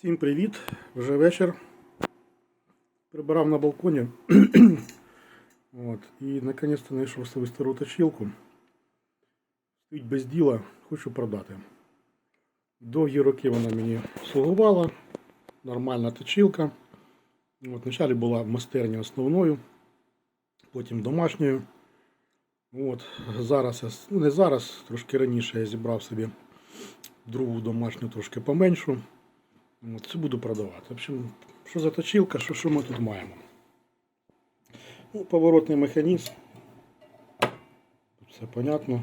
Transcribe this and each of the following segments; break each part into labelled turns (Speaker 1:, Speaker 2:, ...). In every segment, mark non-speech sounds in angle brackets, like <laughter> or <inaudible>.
Speaker 1: Всім привіт! Вже вечір. Прибирав на балконі. <clears throat> От. І наконець-то знайшов собі стару точилку. Стоїть без діла, хочу продати. Довгі роки вона мені слугувала. Нормальна точилка. От, вначале була в майстерні основною, потім домашньою. От, зараз, я ну не зараз, трошки раніше я зібрав собі другу домашню трошки поменшу. От, це буду продавати. В общем, що за точилка, що, що ми тут маємо? Ну, поворотний механізм. Тут все понятно.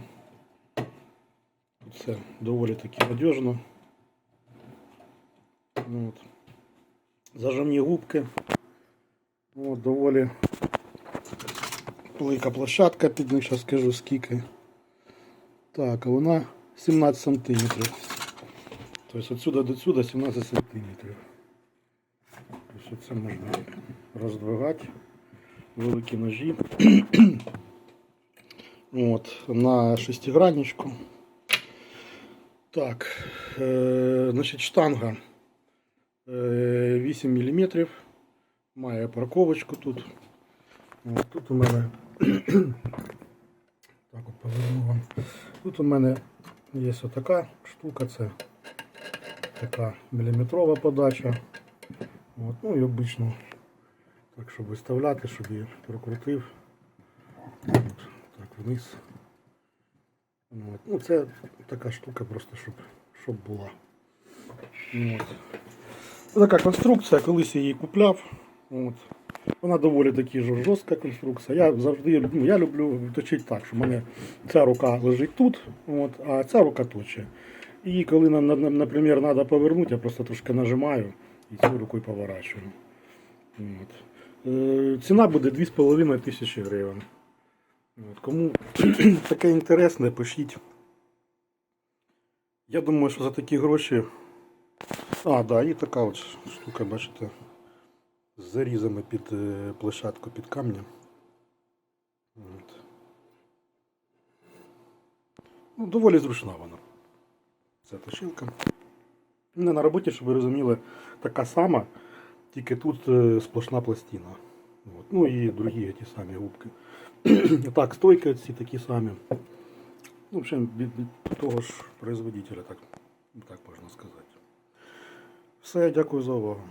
Speaker 1: Тут все доволі таки надіжно. Ну, От. Зажимні губки. От, доволі велика площадка під них, зараз скажу скільки. Так, а вона 17 сантиметрів. Тобто отсюда до сюди 17 сантиметрів. Тобто це можна роздвигати. Великі ножі. <clears throat> От, на шестигранничку. Так, е, значить штанга е, 8 мм. Має парковочку тут. От, тут у мене <clears throat> так от поверну вам. Тут у мене є отака штука, це така міліметрова подача. От, ну і обично, так, щоб виставляти, щоб її прокрутив. От, так, вниз. От. Ну, це така штука просто, щоб, щоб була. От. Така конструкція, колись я її купляв. От. Вона доволі таки жор- жорстка конструкція. Я завжди ну, я люблю точити так, що в мене ця рука лежить тут, от, а ця рука точить. І коли, на- на- на- наприклад, треба повернути, я просто трошки нажимаю і цією рукою поворачую. От. Е, ціна буде 2,5 тисячі гривень. От. Кому <clears throat> таке інтересне, пишіть. Я думаю, що за такі гроші. А, да, і така от штука, бачите, з зарізами під е, площадку під камнем. От. Ну, доволі зручна вона. Ця точилка. Не мене на роботі, щоб ви розуміли, така сама, тільки тут е, сплошна пластина. От. Ну і другі ті самі губки. <clears throat> так, стойки ці такі самі. Ну, в общем, від, від того ж производителя, так, так можна сказати. Все, дякую за увагу.